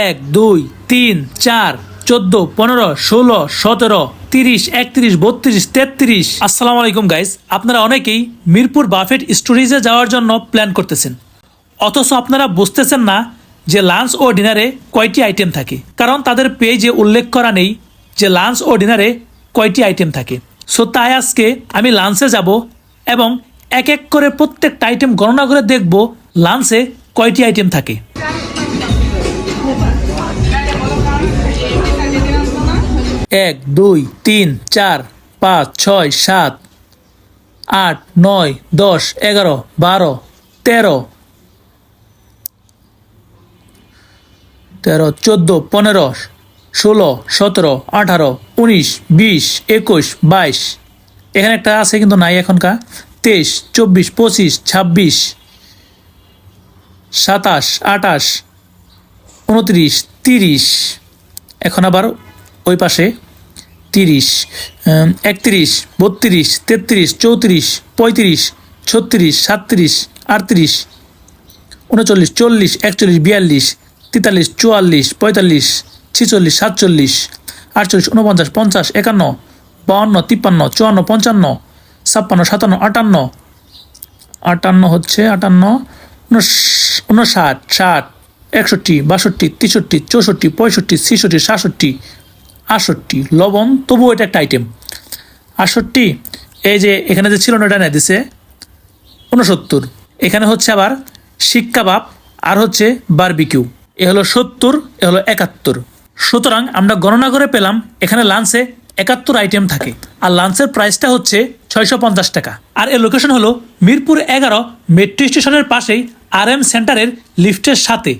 এক, দুই, তিন, চার, চোদ্দ, পনেরো, ষোলো, সতেরো, তিরিশ, একত্রিশ, বত্রিশ, তেত্রিশ। আসসালামু আলাইকুম গাইস আপনারা অনেকেই মিরপুর বাফেট স্টোরেজে যাওয়ার জন্য প্ল্যান করতেছেন। অথচ আপনারা বুঝতেছেন না যে লাঞ্চ ও ডিনারে কয়টি আইটেম থাকে। কারণ তাদের পেজে উল্লেখ করা নেই যে লাঞ্চ ও ডিনারে কয়টি আইটেম থাকে। সো তাই আজকে আমি লাঞ্চে যাব এবং এক এক করে প্রত্যেকটা আইটেম গণনা করে দেখব লাঞ্চে কয়টি আইটেম থাকে। এক, দুই, তিন, চার, পাঁচ, ছয়, সাত, আট, নয়, দশ, এগারো, বারো, তেরো তেরো, চোদ্দ, পনেরো, ষোলো, সতেরো, আঠারো, উনিশ, বিশ, একুশ, বাইশ। এখানে একটা আছে কিন্তু নাই এখনকার। তেইশ, চব্বিশ, পঁচিশ, ছাব্বিশ, সাতাশ আটাশ উনত্রিশ, তিরিশ। এখন আবার ওই পাশে তিরিশ একত্রিশ, বত্রিশ, তেত্রিশ, চৌত্রিশ, পঁয়ত্রিশ, ছত্রিশ সাতত্রিশ আটত্রিশ, উনচল্লিশ, চল্লিশ, একচল্লিশ, বিয়াল্লিশ, তেতাল্লিশ, চুয়াল্লিশ, পঁয়তাল্লিশ, ছিচল্লিশ, সাতচল্লিশ, আটচল্লিশ উনপঞ্চাশ পঞ্চাশ, একান্ন, বাউন্ন, তিপ্পান্ন, চুয়ান্ন, পঞ্চান্ন, ছাপ্পান্ন, সাতান্ন, আটান্ন আটান্ন হচ্ছে আটান্ন উনষ- উনষাট, ষাট, একষট্টি, বাষট্টি, তেষট্টি, চৌষট্টি, পঁয়ষট্টি, ছেষট্টি, সাতষট্টি আটষট্টি লবণ, তবুও এটা একটা আইটেম আটষট্টি এই যে এখানে যে ছিল না, এটা নেয় দিছে উনসত্তর এখানে হচ্ছে আবার শিক কাবাব আর হচ্ছে বারবিকিউ এ হলো সত্তর, এ হলো একাত্তর। সুতরাং আমরা গণনা করে পেলাম, এখানে লাঞ্চে একাত্তর আইটেম থাকে। আর লাঞ্চের প্রাইসটা হচ্ছে ছয়শো পঞ্চাশ টাকা। আর এর লোকেশন হলো মিরপুর এগারো মেট্রো স্টেশনের পাশেই আর এম সেন্টারের লিফটের সাথে।